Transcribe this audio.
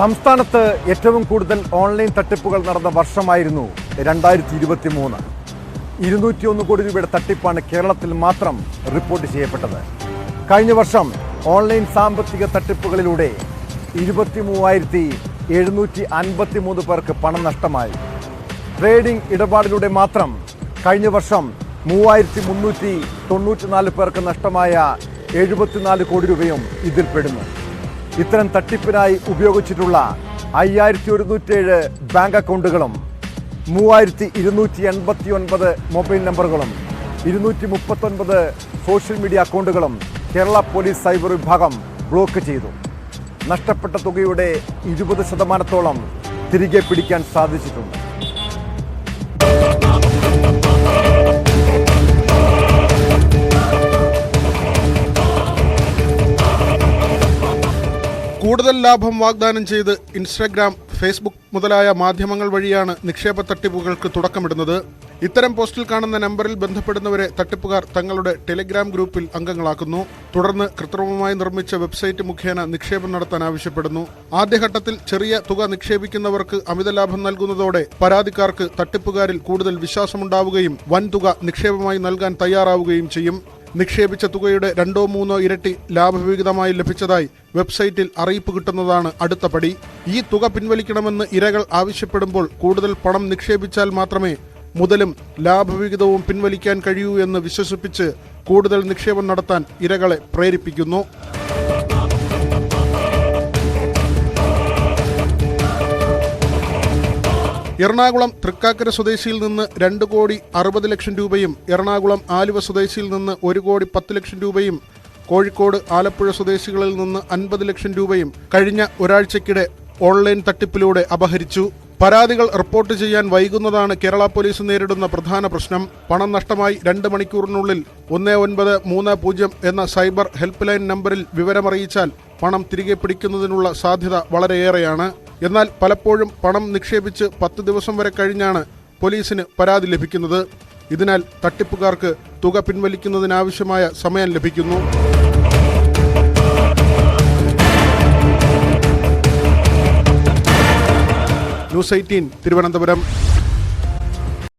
സംസ്ഥാനത്ത് ഏറ്റവും കൂടുതൽ ഓൺലൈൻ തട്ടിപ്പുകൾ നടന്ന വർഷമായിരുന്നു രണ്ടായിരത്തി ഇരുപത്തി മൂന്ന് ഇരുന്നൂറ്റി ഒന്ന് കോടി രൂപയുടെ തട്ടിപ്പാണ് കേരളത്തിൽ മാത്രം റിപ്പോർട്ട് ചെയ്യപ്പെട്ടത്. കഴിഞ്ഞ വർഷം ഓൺലൈൻ സാമ്പത്തിക തട്ടിപ്പുകളിലൂടെ ഇരുപത്തി മൂവായിരത്തി എഴുന്നൂറ്റി അൻപത്തി മൂന്ന് പേർക്ക് പണം നഷ്ടമായി. ട്രേഡിംഗ് ഇടപാടിലൂടെ മാത്രം കഴിഞ്ഞ വർഷം മൂവായിരത്തി മുന്നൂറ്റി തൊണ്ണൂറ്റിനാല് പേർക്ക് നഷ്ടമായ എഴുപത്തിനാല് കോടി രൂപയും ഇതിൽ പെടുന്നു ഇത്തരം തട്ടിപ്പിനായി ഉപയോഗിച്ചിട്ടുള്ള അയ്യായിരത്തി ഒരുന്നൂറ്റേഴ് ബാങ്ക് അക്കൗണ്ടുകളും മൂവായിരത്തി ഇരുന്നൂറ്റി എൺപത്തി ഒൻപത് മൊബൈൽ നമ്പറുകളും ഇരുന്നൂറ്റി മുപ്പത്തൊൻപത് സോഷ്യൽ മീഡിയ അക്കൗണ്ടുകളും കേരള പോലീസ് സൈബർ വിഭാഗം ബ്ലോക്ക് ചെയ്തു. നഷ്ടപ്പെട്ട തുകയുടെ ഇരുപത് ശതമാനത്തോളം തിരികെ പിടിക്കാൻ സാധിച്ചിട്ടുണ്ട്. കൂടുതൽ ലാഭം വാഗ്ദാനം ചെയ്ത് ഇൻസ്റ്റഗ്രാം ഫേസ്ബുക്ക് മുതലായ മാധ്യമങ്ങൾ വഴിയാണ് നിക്ഷേപ തട്ടിപ്പുകൾക്ക് തുടക്കമിടുന്നത്. ഇത്തരം പോസ്റ്റിൽ കാണുന്ന നമ്പറിൽ ബന്ധപ്പെടുന്നവരെ തട്ടിപ്പുകാർ തങ്ങളുടെ ടെലിഗ്രാം ഗ്രൂപ്പിൽ അംഗങ്ങളാക്കുന്നു. തുടർന്ന് കൃത്രിമമായി നിർമ്മിച്ച വെബ്സൈറ്റ് മുഖേന നിക്ഷേപം നടത്താൻ ആവശ്യപ്പെടുന്നു. ആദ്യഘട്ടത്തിൽ ചെറിയ തുക നിക്ഷേപിക്കുന്നവർക്ക് അമിത ലാഭം നൽകുന്നതോടെ പരാതിക്കാർക്ക് തട്ടിപ്പുകാരിൽ കൂടുതൽ വിശ്വാസമുണ്ടാവുകയും വൻതുക നിക്ഷേപമായി നൽകാൻ തയ്യാറാവുകയും ചെയ്യും. നിക്ഷേപിച്ച തുകയുടെ രണ്ടോ മൂന്നോ ഇരട്ടി ലാഭവിഹിതമായി ലഭിച്ചതായി വെബ്സൈറ്റിൽ അറിയിപ്പ് കിട്ടുന്നതാണ് അടുത്ത പടി. ഈ തുക പിൻവലിക്കണമെന്ന് ഇരകൾ ആവശ്യപ്പെടുമ്പോൾ കൂടുതൽ പണം നിക്ഷേപിച്ചാൽ മാത്രമേ മുതലും ലാഭവിഹിതവും പിൻവലിക്കാൻ കഴിയൂ എന്ന് വിശ്വസിപ്പിച്ച് കൂടുതൽ നിക്ഷേപം നടത്താൻ ഇരകളെ പ്രേരിപ്പിക്കുന്നു. എറണാകുളം തൃക്കാക്കര സ്വദേശിയിൽ നിന്ന് രണ്ട് കോടി അറുപത് ലക്ഷം രൂപയും എറണാകുളം ആലുവ സ്വദേശിയിൽ നിന്ന് ഒരു കോടി പത്ത് ലക്ഷം രൂപയും കോഴിക്കോട് ആലപ്പുഴ സ്വദേശികളിൽ നിന്ന് അൻപത് ലക്ഷം രൂപയും കഴിഞ്ഞ ഒരാഴ്ചക്കിടെ ഓൺലൈൻ തട്ടിപ്പിലൂടെ അപഹരിച്ചു. പരാതികൾ റിപ്പോർട്ട് ചെയ്യാൻ വൈകുന്നതാണ് കേരള പോലീസ് നേരിടുന്ന പ്രധാന പ്രശ്നം. പണം നഷ്ടമായി രണ്ട് മണിക്കൂറിനുള്ളിൽ ഒന്ന് ഒൻപത് മൂന്ന് പൂജ്യം എന്ന സൈബർ ഹെൽപ്പ് ലൈൻ നമ്പറിൽ വിവരമറിയിച്ചാൽ പണം തിരികെ പിടിക്കുന്നതിനുള്ള സാധ്യത വളരെയേറെയാണ്. എന്നാൽ പലപ്പോഴും പണം നിക്ഷേപിച്ച് പത്ത് ദിവസം വരെ കഴിഞ്ഞാണ് പോലീസിന് പരാതി ലഭിക്കുന്നത്. ഇതിനാൽ തട്ടിപ്പുകാർക്ക് തുക പിൻവലിക്കുന്നതിനാവശ്യമായ സമയം ലഭിക്കുന്നു. News eighteen Thiruvananthapuram.